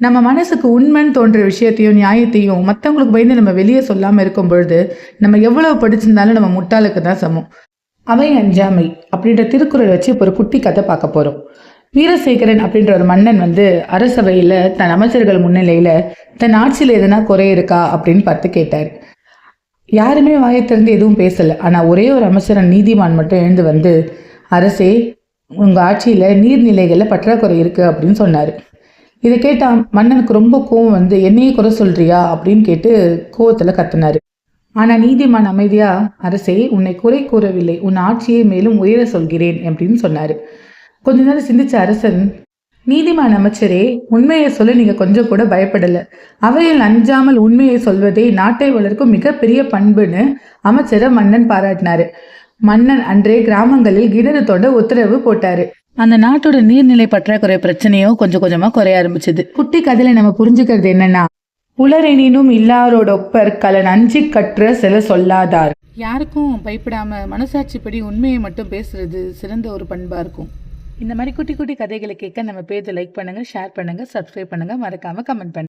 நம்ம மனசுக்கு உண்மைன்னு தோன்ற விஷயத்தையும் நியாயத்தையும் மற்றவங்களுக்கு பயந்து நம்ம வெளியே சொல்லாமல் இருக்கும் பொழுது நம்ம எவ்வளவு படிச்சிருந்தாலும் நம்ம முட்டாளுக்கு தான் சமம். அவை அஞ்சாமை அப்படின்ற திருக்குறள் வச்சு இப்போ ஒரு குட்டி கதை பார்க்க போகிறோம் வீரசேகரன் அப்படின்ற ஒரு மன்னன் வந்து அரசவையில் தன் அமைச்சர்கள் முன்னிலையில் தன் ஆட்சியில் எதனா குறை இருக்கா அப்படின்னு பார்த்து கேட்டார். யாருமே வாயை திறந்து எதுவும் பேசலை. ஆனால் ஒரே ஒரு அமைச்சரன் நீதிமான் மட்டும் எழுந்து வந்து அரசே உங்கள் ஆட்சியில் நீர்நிலைகளில் பற்றாக்குறை இருக்குது அப்படின்னு சொன்னார். இதை கேட்டால் மன்னனுக்கு ரொம்ப கோவம் வந்து என்னையே குறை சொல்றியா? அப்படின்னு கேட்டு கோவத்தில் கத்துனாரு. ஆனால் நீதிமான் அமைதியா அரசே உன்னை குறை கூறவில்லை. உன் ஆட்சியை மேலும் உயர சொல்கிறேன் அப்படின்னு சொன்னார். கொஞ்ச நேரம் சிந்திச்ச அரசன் நீதிமான் அமைச்சரே உண்மையை சொல்ல நீங்க கொஞ்சம் கூட பயப்படல. அவையில் அஞ்சாமல் உண்மையை சொல்வதே நாட்டை வளர்க்கும் மிகப்பெரிய பண்புன்னு அமைச்சரை மன்னன் பாராட்டினாரு. மன்னன் அன்றே கிராமங்களில் கிணறு தோண்ட உத்தரவு போட்டாரு. அந்த நாட்டோட நீர்நிலை பற்றாக்குறை பிரச்சனையோ கொஞ்சம் கொஞ்சமா குறைய ஆரம்பிச்சது. குட்டி கதையில நம்ம புரிஞ்சுக்கிறது என்னன்னா உளரெனினும் இல்லாரோட ஒப்பர் கலன் அஞ்சி கற்ற சில சொல்லாதார். யாருக்கும் பயப்படாம மனசாட்சிப்படி உண்மையை மட்டும் பேசுறது சிறந்த ஒரு பண்பா இருக்கும். இந்த மாதிரி குட்டி குட்டி கதைகளை கேட்க நம்ம பேஜை லைக் பண்ணுங்க ஷேர் பண்ணுங்க சப்ஸ்கிரைப் பண்ணுங்க. மறக்காம கமெண்ட் பண்ணுங்க.